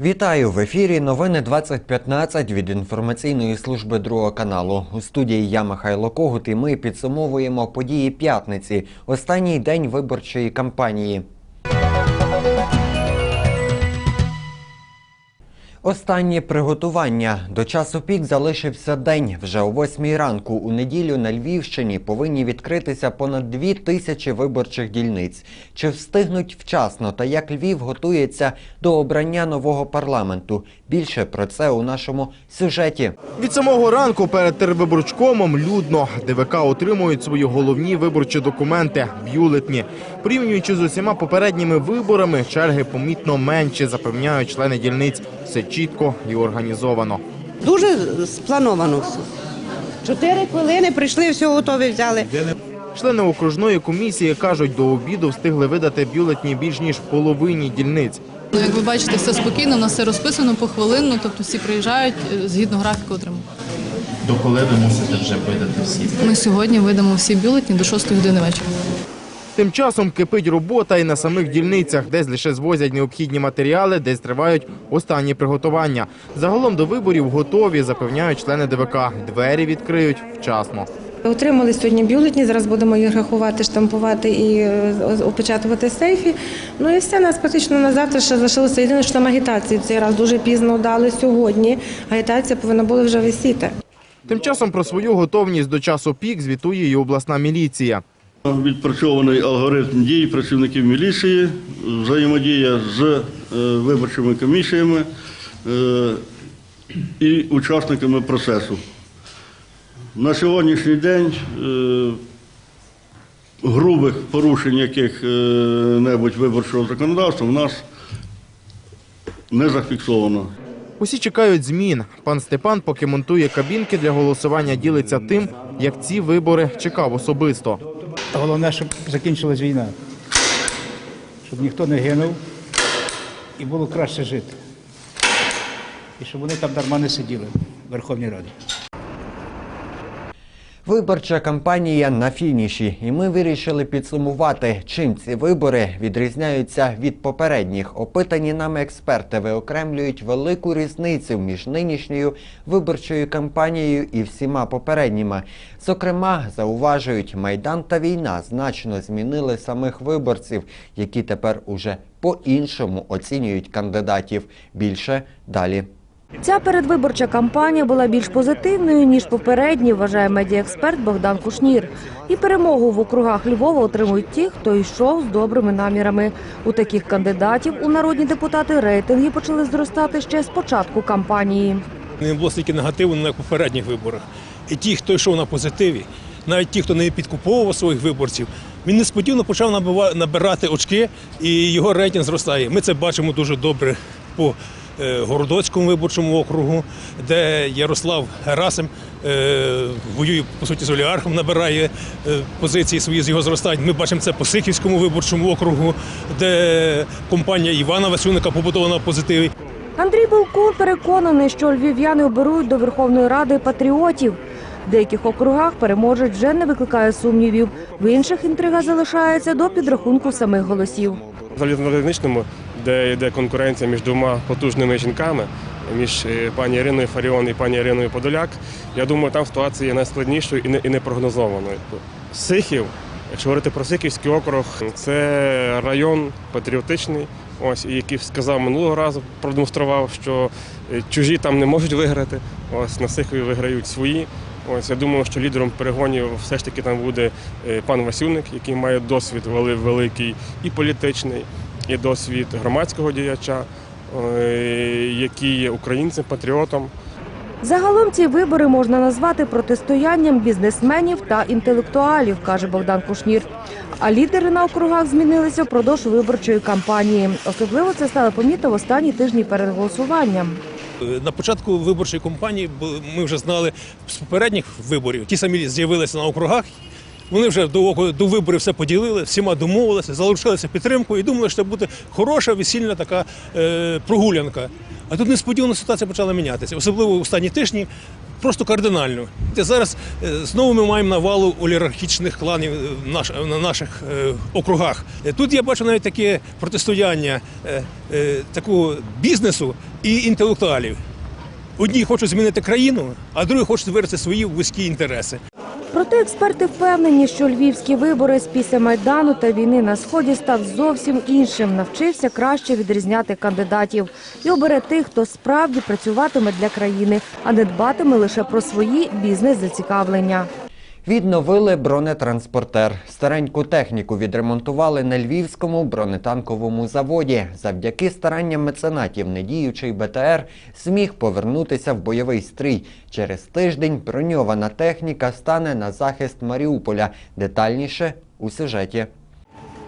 Вітаю в ефірі. Новини 2015 від інформаційної служби другого каналу. У студії я Михайло Когут і ми підсумовуємо події п'ятниці, останній день виборчої кампанії. Останнє приготування. До часу пік залишився день. Вже о 8 ранку у неділю на Львівщині повинні відкритися понад дві тисячі виборчих дільниць. Чи встигнуть вчасно та як Львів готується до обрання нового парламенту? Більше про це у нашому сюжеті. Від самого ранку перед тервиборчкомом людно ДВК отримують свої головні виборчі документи бюлетні. Порівнюючи з усіма попередніми виборами, черги помітно менші, запевняють члени дільниць. Все чітко і організовано. Дуже сплановано все. Чотири хвилини прийшли, все готове взяли. Члени окружної комісії кажуть, до обіду встигли видати бюлетні більш ніж половині дільниць. Ну, Як ви бачите, все спокійно, у нас все розписано похвилинно, тобто всі приїжджають е, згідно графіку отримують. До коли ви мусите вже видати всі? Ми сьогодні видамо всі бюлетні до 6 години вечора. Тим часом кипить робота і на самих дільницях, десь лише звозять необхідні матеріали, десь тривають останні приготування. Загалом до виборів готові, запевняють члени ДВК. Двері відкриють вчасно. Отримали сьогодні бюлетні, зараз будемо їх рахувати, штампувати і е, опечатувати сейфі. Ну і все, нас практично на завтра ще залишилося єдине, що там агітації цей раз дуже пізно дали сьогодні. Агітація повинна була вже висіти. Тим часом про свою готовність до часу пік звітує і обласна міліція. Відпрацьований алгоритм дій працівників міліції, взаємодія з е, виборчими комісіями е, і учасниками процесу. На сьогоднішній день е, грубих порушень яких-небудь виборчого законодавства в нас не зафіксовано. Усі чекають змін. Пан Степан, поки монтує кабінки для голосування, ділиться тим, як ці вибори чекав особисто. Головне, щоб закінчилась війна, щоб ніхто не гинув і було краще жити. І щоб вони там дарма не сиділи в Верховній Раді. Виборча кампанія на фініші, і ми вирішили підсумувати, чим ці вибори відрізняються від попередніх. Опитані нами експерти виокремлюють велику різницю між нинішньою виборчою кампанією і всіма попередніми. Зокрема, зауважують, майдан та війна значно змінили самих виборців, які тепер уже по-іншому оцінюють кандидатів. Більше далі. Ця передвиборча кампанія була більш позитивною ніж попередні, вважає медіаексперт Богдан Кушнір. І перемогу в округах Львова отримують ті, хто йшов з добрими намірами. У таких кандидатів у народні депутати рейтинги почали зростати ще з початку кампанії. Не було стільки негативу, в попередніх виборах. І ті, хто йшов на позитиві, навіть ті, хто не підкуповував своїх виборців, він несподівано почав набирати очки, і його рейтинг зростає. Ми це бачимо дуже добре по Городоцькому виборчому округу, де Ярослав Герасим е, воює по суті з олігархом, набирає е, позиції свої з його зростають. Ми бачимо це по Сихівському виборчому округу, де компанія Івана Васюника побудована на позитиві. Андрій Булкун переконаний, що львів'яни оберуть до Верховної Ради патріотів. В деяких округах переможець вже не викликає сумнівів. В інших інтрига залишається до підрахунку самих голосів. В залізничному, де йде конкуренція між двома потужними жінками, між е, пані Іриною Фаріон і пані Іриною Подоляк, я думаю, там ситуація є найскладнішою і не- і непрогнозованою. Сихів, якщо говорити про Сихівський округ, це район патріотичний, ось, і який сказав минулого разу, продемонстрував, що е, чужі там не можуть виграти. Ось на Сихові виграють свої. Ось я думаю, що лідером перегонів все ж таки там буде е, пан Васюник, який має досвід великий і політичний, і досвід громадського діяча, е, який є українцем, патріотом. Загалом ці вибори можна назвати протистоянням бізнесменів та інтелектуалів, каже Богдан Кушнір. А лідери на округах змінилися впродовж виборчої кампанії. Особливо це стало помітно в останні тижні перед голосуванням. На початку виборчої кампанії бо ми вже знали з попередніх виборів. Ті самі з'явилися на округах. Вони вже до, до виборів все поділили, всіма домовилися, залишилися підтримкою і думали, що буде хороша весільна така е, прогулянка. А тут несподівано ситуація почала мінятися. Особливо в останні тижні просто кардинально. Те зараз е, знову ми маємо навалу олігархічних кланів е, на наших е, округах. Тут я бачу навіть таке протистояння такого бізнесу і інтелектуалів. Одні хочуть змінити країну, а другі хочуть вирити свої вузькі інтереси. Проте експерти впевнені, що львівські вибори з після майдану та війни на сході став зовсім іншим. Навчився краще відрізняти кандидатів і обере тих, хто справді працюватиме для країни, а не дбатиме лише про свої бізнес-зацікавлення. Відновили бронетранспортер. Стареньку техніку відремонтували на львівському бронетанковому заводі. Завдяки старанням меценатів недіючий БТР зміг повернутися в бойовий стрій. Через тиждень броньована техніка стане на захист Маріуполя. Детальніше у сюжеті.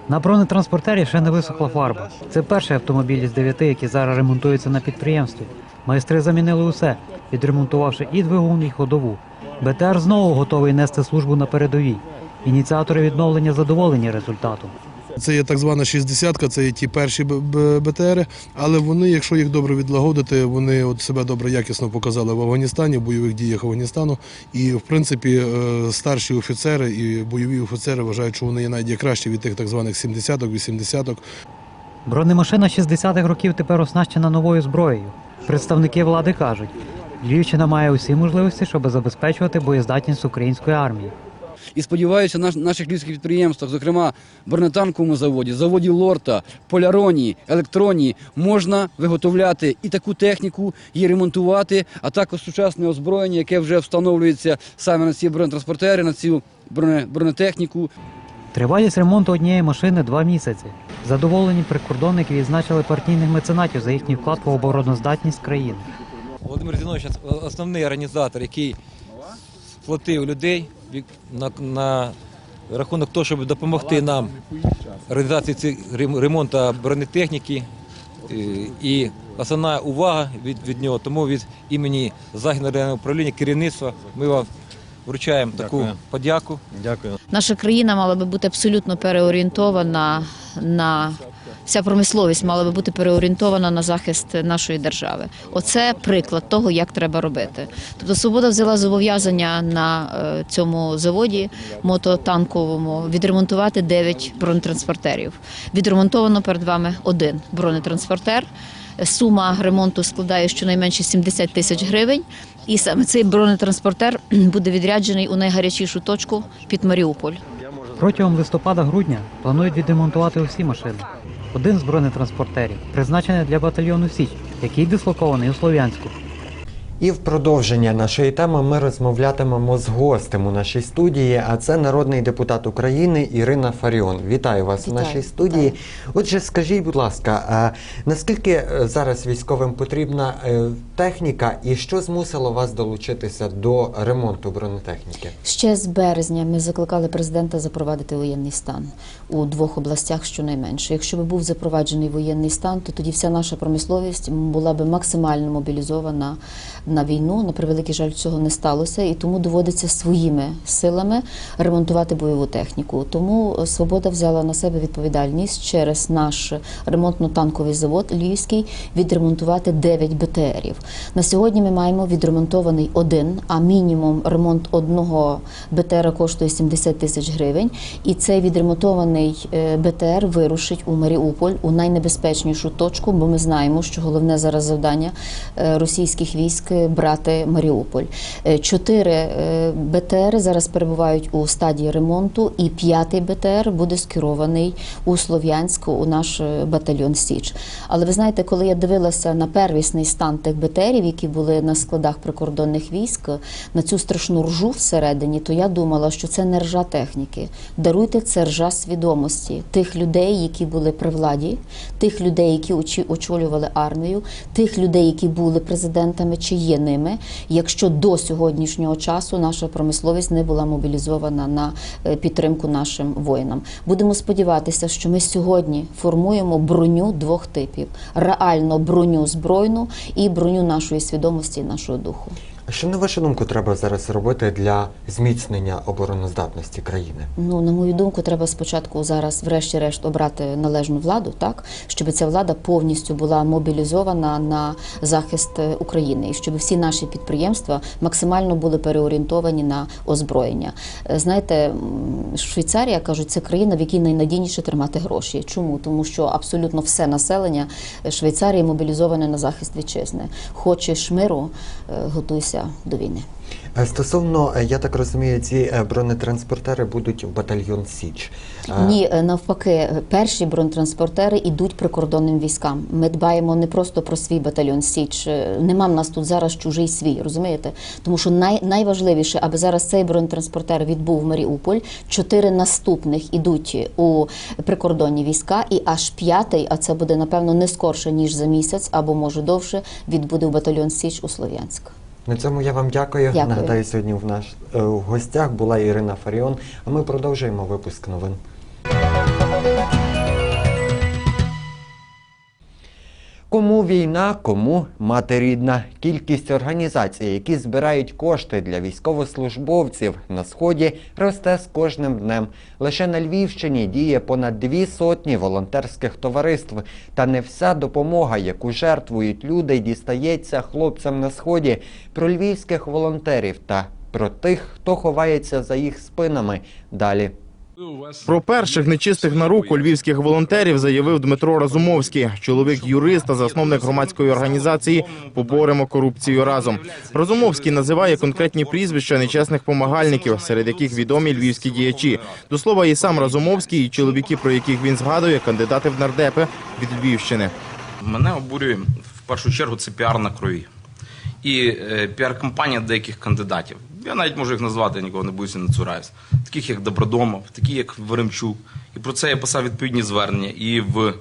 На бронетранспортері ще не висохла фарба. Це перший автомобіль із дев'яти, які зараз ремонтуються на підприємстві. Майстри замінили усе, відремонтувавши і двигун, і ходову. БТР знову готовий нести службу на передовій. Ініціатори відновлення задоволені результатом. Це є так звана шістдесятка, це є ті перші Б- Б- але вони, якщо їх добре відлагодити, вони от себе добре якісно показали в Афганістані, в бойових діях Афганістану. І в принципі е, старші офіцери і бойові офіцери вважають, що вони є навіть кращі від тих так званих 70-ок, 80-ок. Бронемашина 60-х років тепер оснащена новою зброєю. Представники влади кажуть, Львівщина має усі можливості, щоб забезпечувати боєздатність української армії. І сподіваюся, на наших львівських підприємствах, зокрема бронетанковому заводі, заводі Лорта, Поляроні, Електроні, можна виготовляти і таку техніку, її ремонтувати, а також сучасне озброєння, яке вже встановлюється саме на ці бронетранспортери, на цю броне- бронетехніку. Тривалість ремонту однієї машини два місяці. Задоволені прикордонники відзначили партійних меценатів за їхній вклад в обороноздатність країни. Володимир Зінович – основний організатор, який сплотив людей на, на рахунок того, щоб допомогти нам організації цих ремонту бронетехніки. І основна увага від, від нього, тому від імені Західного управління, керівництва ми вам вручаємо таку подяку. Дякую. Наша країна мала би бути абсолютно переорієнтована на вся промисловість мала би бути переорієнтована на захист нашої держави. Оце приклад того, як треба робити. Тобто свобода взяла зобов'язання на е, цьому заводі мототанковому відремонтувати 9 бронетранспортерів. Відремонтовано перед вами один бронетранспортер. Сума ремонту складає щонайменше 70 тисяч гривень, і саме цей бронетранспортер буде відряджений у найгарячішу точку під Маріуполь. Протягом листопада-грудня планують відремонтувати усі машини. Один з бронетранспортерів призначений для батальйону Січ, який дислокований у Слов'янську. І в продовження нашої теми ми розмовлятимемо з гостем у нашій студії, а це народний депутат України Ірина Фаріон. Вітаю вас Вітаю, нашій студії. Отже, скажіть, будь ласка, а наскільки е, зараз військовим потрібна е, техніка і що змусило вас долучитися до ремонту бронетехніки? Ще з березня ми закликали президента запровадити воєнний стан у двох областях щонайменше. Якщо би був запроваджений воєнний стан, то тоді вся наша промисловість була би максимально мобілізована на війну. На превеликий жаль, цього не сталося, і тому доводиться своїми силами ремонтувати бойову техніку. Тому е, свобода взяла на себе відповідальність через наш ремонтно-танковий завод Львівський відремонтувати 9 БТРів. На сьогодні ми маємо відремонтований один, а мінімум ремонт одного БТРа коштує 70 тисяч гривень. І цей відремонтований е, БТР вирушить у Маріуполь у найнебезпечнішу точку, бо ми знаємо, що головне зараз завдання е, російських військ брати Маріуполь. Е, Чотири е, БТР зараз перебувають у стадії ремонту, і п'ятий БТР буде скерований у Слов'янськ у наш е, батальйон Січ. Але ви знаєте, коли я дивилася на первісний стан тих БТРів, які були на складах прикордонних військ, на цю страшну ржу всередині, то я думала, що це не ржа техніки. Даруйте це ржа свідомості тих людей, які були при владі, тих людей, які очолювали армію, тих людей, які були президентами чи є ними, якщо до сьогоднішнього часу наша промисловість не була мобілізована на е, підтримку нашим воїнам. Будемо сподіватися, що ми сьогодні формуємо броню двох типів: реально броню збройну і броню нашої свідомості і нашого духу. Що на вашу думку треба зараз робити для зміцнення обороноздатності країни? Ну, на мою думку, треба спочатку зараз, врешті-решт, обрати належну владу, так щоб ця влада повністю була мобілізована на захист е, України, і щоб всі наші підприємства максимально були переорієнтовані на озброєння. Е, Знаєте, Швейцарія кажуть, це країна, в якій найнадійніше тримати гроші. Чому? Тому що абсолютно все населення Швейцарії мобілізоване на захист вітчизни. Хочеш миру, е, готуйся до війни. Е, Стосовно, е, я так розумію, ці е, бронетранспортери будуть в батальйон Січ. Ні, навпаки, перші бронетранспортери йдуть прикордонним військам. Ми дбаємо не просто про свій батальйон Січ. Нема в нас тут зараз чужий свій, розумієте? Тому що най, найважливіше, аби зараз цей бронетранспортер відбув в Маріуполь. Чотири наступних ідуть у прикордонні війська, і аж п'ятий, а це буде напевно не скорше ніж за місяць, або може довше, відбуде в батальйон Січ у Слов'янськ. На цьому я вам дякую. Дякую. Нагадаю, сьогодні в наш е, в гостях була Ірина Фаріон, а ми продовжуємо випуск новин. Кому війна, кому мати рідна. Кількість організацій, які збирають кошти для військовослужбовців на сході, росте з кожним днем. Лише на Львівщині діє понад дві сотні волонтерських товариств. Та не вся допомога, яку жертвують люди, дістається хлопцям на сході. Про львівських волонтерів та про тих, хто ховається за їх спинами. Далі. Про перших нечистих на руку львівських волонтерів заявив Дмитро Разумовський, чоловік юрист та засновник громадської організації Поборемо корупцію разом. Разумовський називає конкретні прізвища нечесних помагальників, серед яких відомі львівські діячі. До слова, і сам Разумовський, і чоловіки, про яких він згадує, кандидати в нардепи від Львівщини. Мене обурює в першу чергу це піар на крові. І е, піар-кампанія деяких кандидатів. Я навіть можу їх назвати, я нікого не боюся, не цураюсь. Таких як Добродомов, такі як Веремчук. І про це я писав відповідні звернення. І в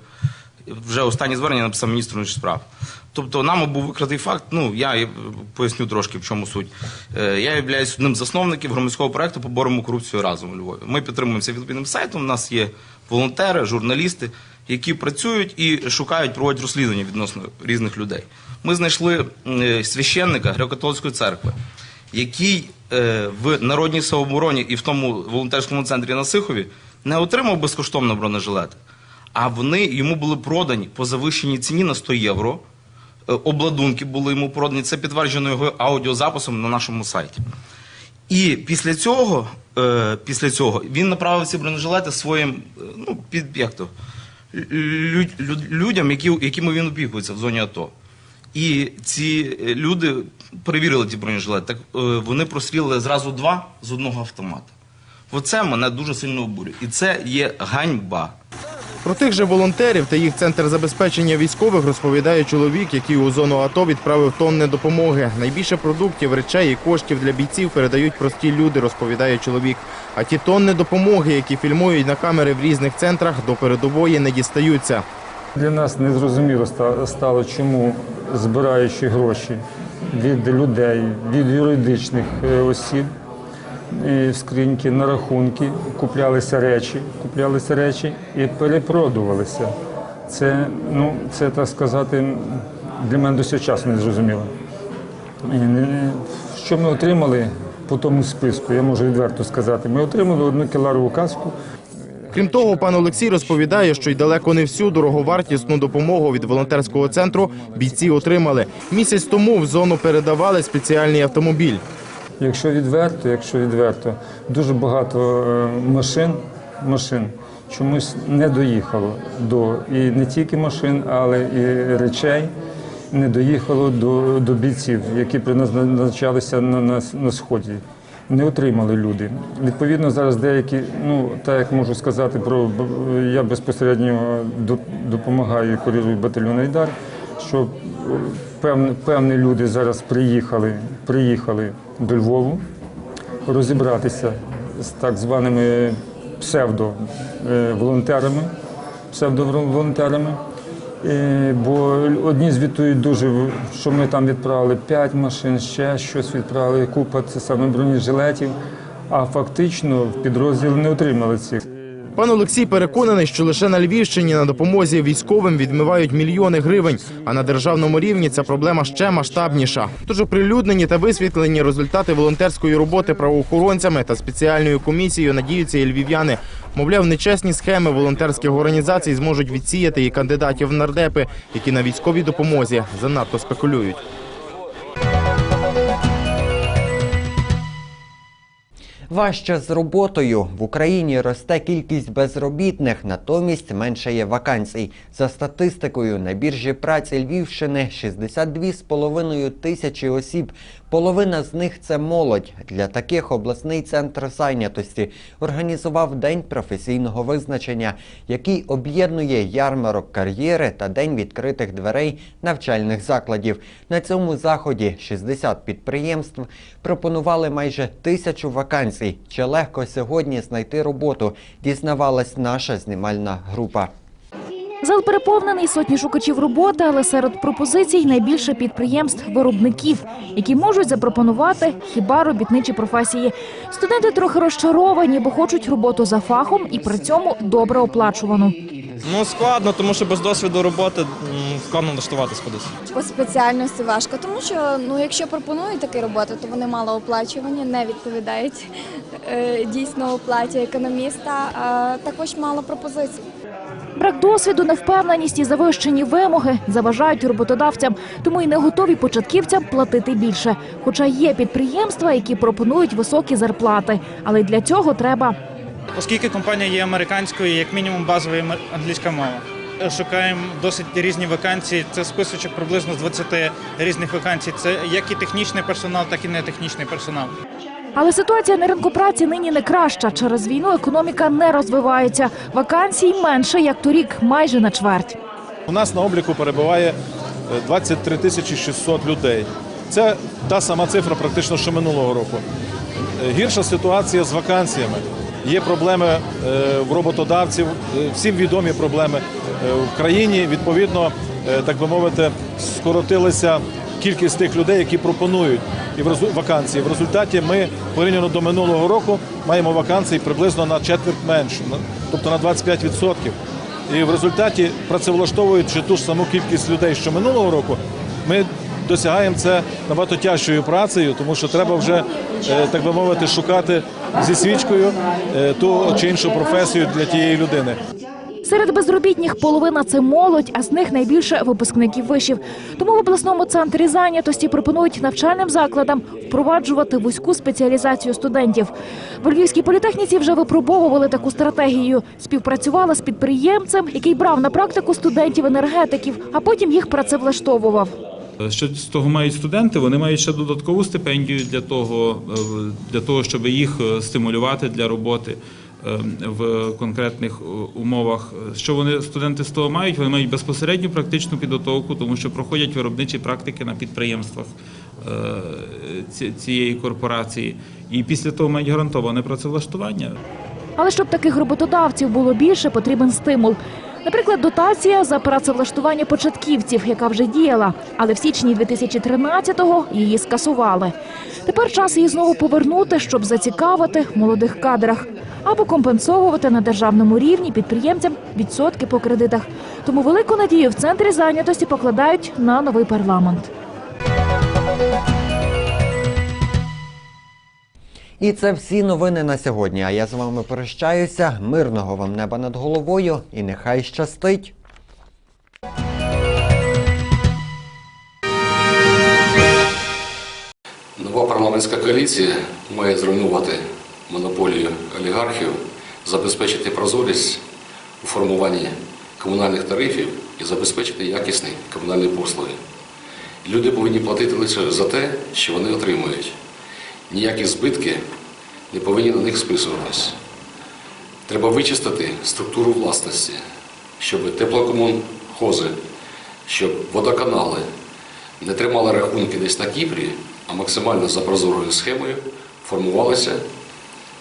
вже останні звернення написав міністр внутрішніх справ. Тобто нам був викритий факт. Ну я поясню трошки в чому суть. Е, Я являюсь одним з засновників громадського проекту Поборемо корупцію разом у Львові. Ми підтримуємося відповідним сайтом. У нас є волонтери, журналісти, які працюють і шукають, проводять розслідування відносно різних людей. Ми знайшли е, священника Греко-католицької церкви, який е, в народній самообороні і в тому волонтерському центрі на Сихові не отримав безкоштовно бронежилети, а вони йому були продані по завищеній ціні на 100 євро. Е, Обладунки були йому продані. Це підтверджено його аудіозаписом на нашому сайті. І після цього, е, після цього він направив ці бронежилети своїм е, ну, під, як то, лю- лю- людям, які, якими він опікується в зоні АТО. І ці е, люди перевірили ті бронежилети. Так е, вони прострілили зразу два з одного автомата. Оце мене дуже сильно обурює. І це є ганьба. Про тих же волонтерів та їх центр забезпечення військових розповідає чоловік, який у зону АТО відправив тонни допомоги. Найбільше продуктів, речей і коштів для бійців передають прості люди, розповідає чоловік. А ті тонни допомоги, які фільмують на камери в різних центрах, до передової не дістаються. Для нас незрозуміло стало, чому збираючи гроші від людей, від юридичних е, осіб, в скриньки на рахунки, куплялися речі, куплялися речі і перепродувалися. Це, ну, це так сказати, для мене до цього часу не зрозуміло. І Що ми отримали по тому списку, я можу відверто сказати. Ми отримали одну кіларову каску. Крім того, пан Олексій розповідає, що й далеко не всю дороговартісну допомогу від волонтерського центру бійці отримали. Місяць тому в зону передавали спеціальний автомобіль. Якщо відверто, якщо відверто, дуже багато е, машин, машин чомусь не доїхало до і не тільки машин, але і речей не доїхало до, до бійців, які призначалися на, на, на сході. Не отримали люди. Відповідно, зараз деякі, ну так як можу сказати, про я безпосередньо до- допомагаю і курирую батальйон Айдар, що певні, певні люди зараз приїхали, приїхали до Львову розібратися з так званими псевдоволонтерами, псевдоволонтерами. Бо одні звітують дуже, що ми там відправили 5 машин, ще щось відправили, купа це саме бронежилетів, а фактично в підрозділ не отримали цих. Пан Олексій переконаний, що лише на Львівщині на допомозі військовим відмивають мільйони гривень, а на державному рівні ця проблема ще масштабніша. Тож оприлюднені та висвітлені результати волонтерської роботи правоохоронцями та спеціальною комісією надіються і львів'яни. Мовляв, нечесні схеми волонтерських організацій зможуть відсіяти і кандидатів в нардепи, які на військовій допомозі занадто спекулюють. Важче з роботою в Україні росте кількість безробітних, натомість меншає вакансій. За статистикою на біржі праці Львівщини 62,5 тисячі осіб. Половина з них це молодь. Для таких обласний центр зайнятості організував день професійного визначення, який об'єднує ярмарок кар'єри та день відкритих дверей навчальних закладів. На цьому заході 60 підприємств пропонували майже тисячу вакансій. Чи легко сьогодні знайти роботу? Дізнавалась наша знімальна група. Зал переповнений сотні шукачів роботи, але серед пропозицій найбільше підприємств-виробників, які можуть запропонувати хіба робітничі професії. Студенти трохи розчаровані, бо хочуть роботу за фахом і при цьому добре оплачувану. Ну складно, тому що без досвіду роботи складно влаштуватись кудись. По спеціальності важко, тому що ну, якщо пропонують такі роботи, то вони малооплачувані, не відповідають е, дійсно оплаті економіста, а також мало пропозицій. Брак досвіду, невпевненість і завищені вимоги заважають роботодавцям, тому й не готові початківцям платити більше. Хоча є підприємства, які пропонують високі зарплати, але для цього треба Оскільки компанія є американською, як мінімум базова англійська мова. Шукаємо досить різні вакансії. Це списочок приблизно з 20 різних вакансій. Це як і технічний персонал, так і нетехнічний персонал. Але ситуація на ринку праці нині не краща. Через війну економіка не розвивається. Вакансій менше, як торік, майже на чверть. У нас на обліку перебуває е, 23 тисячі 600 людей. Це та сама цифра, практично, що минулого року. Е, Гірша ситуація з вакансіями. Є проблеми е, в роботодавців, е, всім відомі проблеми е, в країні. Відповідно, е, так би мовити, скоротилася кількість тих людей, які пропонують і вакансії. В результаті ми порівняно до минулого року маємо вакансій приблизно на четверть менше, тобто на 25%. І в результаті, працевлаштовуючи ту ж саму кількість людей, що минулого року, ми досягаємо це набагато тяжчою працею, тому що треба вже, е, так би мовити, шукати зі свічкою е, ту чи іншу професію для тієї людини. Серед безробітних половина це молодь, а з них найбільше випускників вишів. Тому в обласному центрі зайнятості пропонують навчальним закладам впроваджувати вузьку спеціалізацію студентів. В Львівській політехніці вже випробовували таку стратегію. Співпрацювала з підприємцем, який брав на практику студентів-енергетиків, а потім їх працевлаштовував. Що з того мають студенти? Вони мають ще додаткову стипендію для того, е, для того, щоб їх е, стимулювати для роботи в конкретних е, умовах. Що вони студенти з того мають? Вони мають безпосередню практичну підготовку, тому що проходять виробничі практики на підприємствах е, цієї корпорації, і після того мають гарантоване працевлаштування. Але щоб таких роботодавців було більше, потрібен стимул. Наприклад, дотація за працевлаштування початківців, яка вже діяла, але в січні 2013-го її скасували. Тепер час її знову повернути, щоб зацікавити в молодих кадрах або компенсовувати на державному рівні підприємцям відсотки по кредитах. Тому велику надію в центрі зайнятості покладають на новий парламент. І це всі новини на сьогодні. А я з вами прощаюся. Мирного вам неба над головою і нехай щастить! Нова парламентська коаліція має зруйнувати монополію олігархів, забезпечити прозорість у формуванні комунальних тарифів і забезпечити якісні комунальні послуги. Люди повинні платити лише за те, що вони отримують. Ніякі збитки не повинні на них списуватись. Треба вичистити структуру власності, щоб теплокомунхози, щоб водоканали не тримали рахунки десь на Кіпрі, а максимально за прозорою схемою формувалися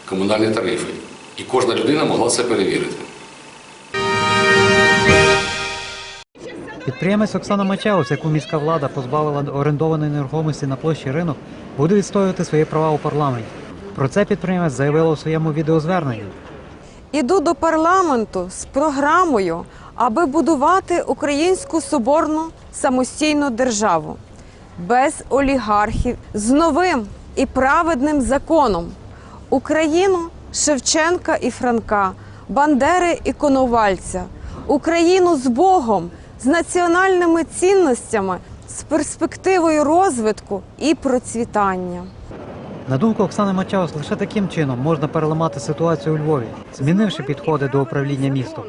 комунальні тарифи. І кожна людина могла це перевірити. Підприємець Оксана Мачаус, яку міська влада позбавила орендованої нерухомості на площі ринок, буде відстоювати свої права у парламенті. Про це підприємець заявила у своєму відеозверненні. іду до парламенту з програмою, аби будувати українську соборну самостійну державу без олігархів з новим і праведним законом. Україну Шевченка і Франка, Бандери і Коновальця, Україну з Богом, з національними цінностями, з перспективою розвитку і процвітання. На думку Оксани Мачаус, лише таким чином можна переламати ситуацію у Львові, змінивши підходи до управління містом.